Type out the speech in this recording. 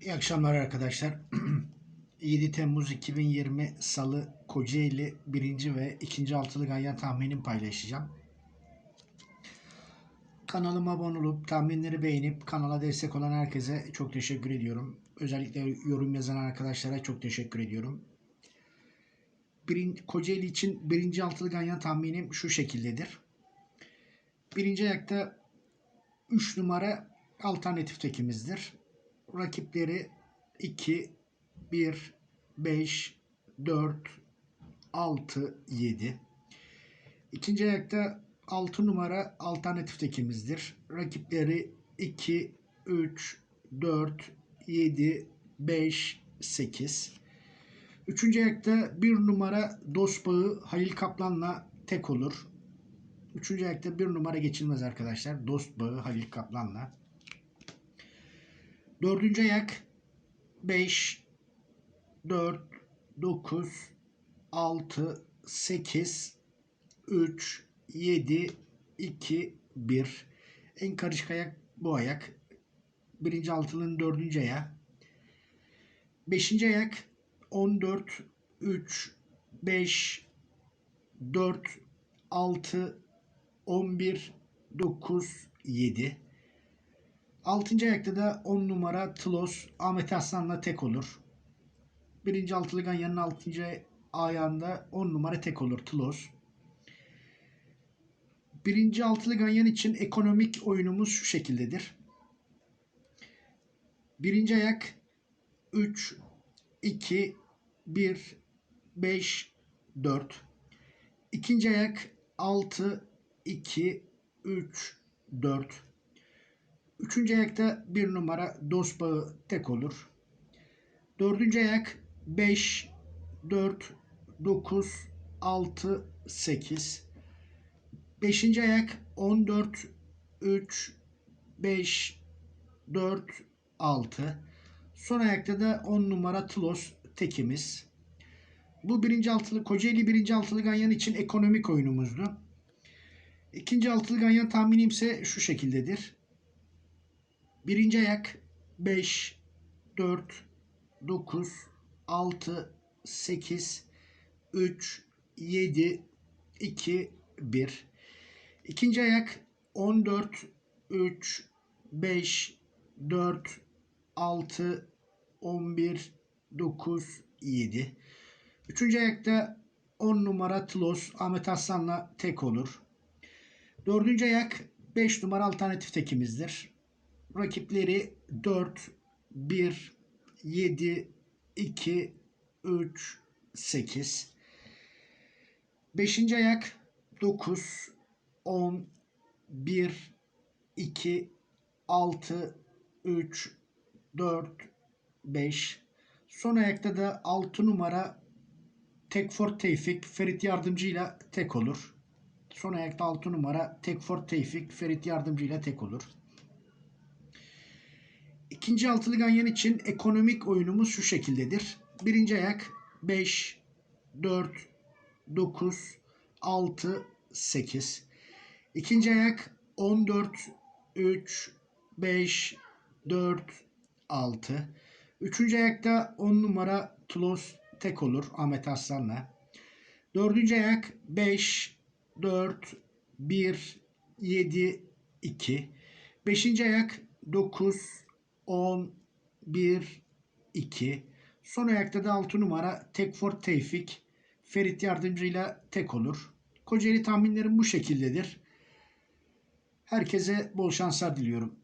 İyi akşamlar arkadaşlar. 7 Temmuz 2020 Salı Kocaeli 1. ve 2. altılı ganyan tahminimi paylaşacağım. Kanalıma abone olup tahminleri beğenip kanala destek olan herkese çok teşekkür ediyorum. Özellikle yorum yazan arkadaşlara çok teşekkür ediyorum. Birin, Kocaeli için 1. altılı ganyan tahminim şu şekildedir. Birinci ayakta 3 numara alternatif tekimizdir. Rakipleri 2, 1, 5, 4, 6, 7. İkinci ayakta 6 numara alternatif tekimizdir. Rakipleri 2, 3, 4, 7, 5, 8. Üçüncü ayakta 1 numara dost bağı Halil Kaplan'la tek olur. Üçüncü ayakta 1 numara geçilmez arkadaşlar. Dost bağı Halil Kaplan'la. Dördüncü ayak 5, 4, 9, 6, 8, 3, 7, 2, 1. En karışık ayak bu ayak. Birinci altılının dördüncü ayağı. Beşinci ayak 14, 3, 5, 4, 6, 11, 9, 7. Altıncı ayakta da 10 numara Tlos Ahmet Aslan'la tek olur. Birinci altılı ganyanın altıncı ayağında 10 numara tek olur Tlos. Birinci altılı ganyan için ekonomik oyunumuz şu şekildedir. Birinci ayak 3, 2, 1, 5, 4. İkinci ayak 6, 2, 3, 4. Üçüncü ayakta bir numara dost bağı tek olur. Dördüncü ayak 5, 4, 9, 6, 8. Beşinci ayak 14, 3, 5, 4, 6. Son ayakta da 10 numara Tlos tekimiz. Bu birinci altılı Kocaeli birinci altılı ganyan için ekonomik oyunumuzdu. İkinci altılı ganyan tahminim ise şu şekildedir. Birinci ayak 5, 4, 9, 6, 8, 3, 7, 2, 1. İkinci ayak 14, 3, 5, 4, 6, 11, 9, 7. Üçüncü ayakta 10 numara Tlos Ahmet Aslan'la tek olur. Dördüncü ayak 5 numara alternatif tekimizdir. Rakipleri 4, 1, 7, 2, 3, 8. Beşinci ayak 9, 10, 1, 2, 6, 3, 4, 5. Son ayakta da 6 numara Tekford Tevfik Ferit Yardımcı tek olur. Son ayakta 6 numara Tekford Tevfik Ferit Yardımcı tek olur. İkinci altılı ganyan için ekonomik oyunumuz şu şekildedir. Birinci ayak 5, 4, 9, 6, 8. İkinci ayak 14, 3, 5, 4, 6. Üçüncü ayakta 10 numara Tlos tek olur Ahmet Aslan'la. Dördüncü ayak 5, 4, 1, 7, 2. Beşinci ayak 9, 10, 1, 2. Son ayakta da 6 numara Tekford Tevfik Ferit yardımcıyla tek olur. Kocaeli tahminlerim bu şekildedir. Herkese bol şanslar diliyorum.